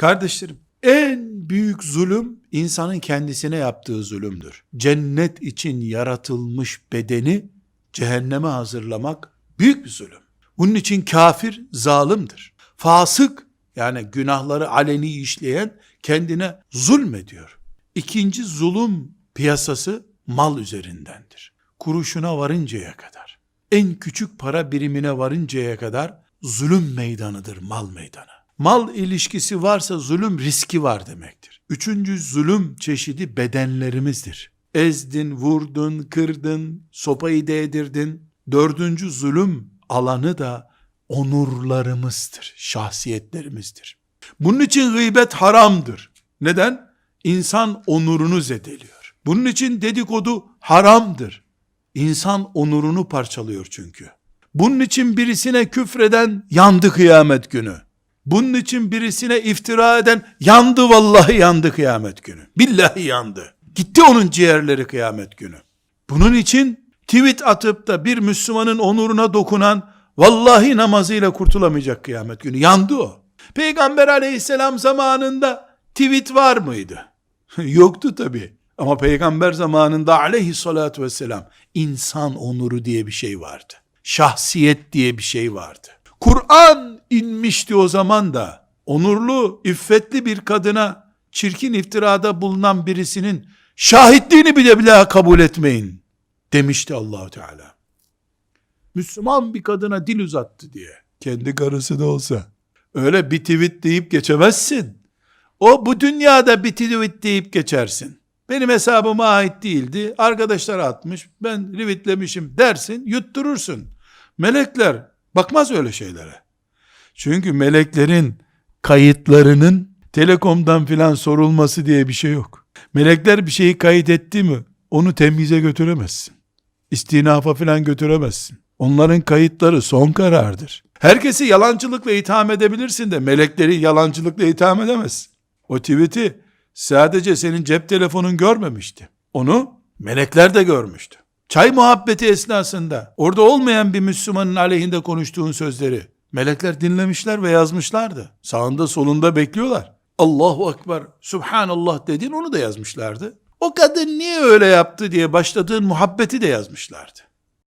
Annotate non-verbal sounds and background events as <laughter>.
Kardeşlerim, en büyük zulüm insanın kendisine yaptığı zulümdür. Cennet için yaratılmış bedeni cehenneme hazırlamak büyük bir zulüm. Bunun için kafir zalimdir. Fasık yani günahları aleni işleyen kendine zulmediyor. İkinci zulüm piyasası mal üzerindendir. Kuruşuna varıncaya kadar, en küçük para birimine varıncaya kadar zulüm meydanıdır mal meydanı. Mal ilişkisi varsa zulüm riski var demektir. Üçüncü zulüm çeşidi bedenlerimizdir. Ezdin, vurdun, kırdın, sopayı değdirdin. Dördüncü zulüm alanı da onurlarımızdır, şahsiyetlerimizdir. Bunun için gıybet haramdır. Neden? İnsan onurunu zedeliyor. Bunun için dedikodu haramdır. İnsan onurunu parçalıyor çünkü. Bunun için birisine küfreden yandı kıyamet günü. Bunun için birisine iftira eden yandı vallahi yandı kıyamet günü. Billahi yandı. Gitti onun ciğerleri kıyamet günü. Bunun için tweet atıp da bir Müslümanın onuruna dokunan vallahi namazıyla kurtulamayacak kıyamet günü. Yandı o. Peygamber aleyhisselam zamanında tweet var mıydı? <laughs> Yoktu tabi. Ama peygamber zamanında aleyhissalatü vesselam insan onuru diye bir şey vardı. Şahsiyet diye bir şey vardı. Kur'an inmişti o zaman da onurlu, iffetli bir kadına çirkin iftirada bulunan birisinin şahitliğini bile bile kabul etmeyin demişti Allahu Teala. Müslüman bir kadına dil uzattı diye. Kendi karısı da olsa. Öyle bir tweet deyip geçemezsin. O bu dünyada bir tweet deyip geçersin. Benim hesabıma ait değildi. Arkadaşlar atmış. Ben retweetlemişim dersin. Yutturursun. Melekler bakmaz öyle şeylere. Çünkü meleklerin kayıtlarının telekomdan filan sorulması diye bir şey yok. Melekler bir şeyi kayıt etti mi onu temyize götüremezsin. İstinafa filan götüremezsin. Onların kayıtları son karardır. Herkesi yalancılıkla itham edebilirsin de melekleri yalancılıkla itham edemezsin. O tweet'i sadece senin cep telefonun görmemişti. Onu melekler de görmüştü. Çay muhabbeti esnasında orada olmayan bir Müslümanın aleyhinde konuştuğun sözleri melekler dinlemişler ve yazmışlardı. Sağında solunda bekliyorlar. Allahu Ekber, Subhanallah dedin onu da yazmışlardı. O kadın niye öyle yaptı diye başladığın muhabbeti de yazmışlardı.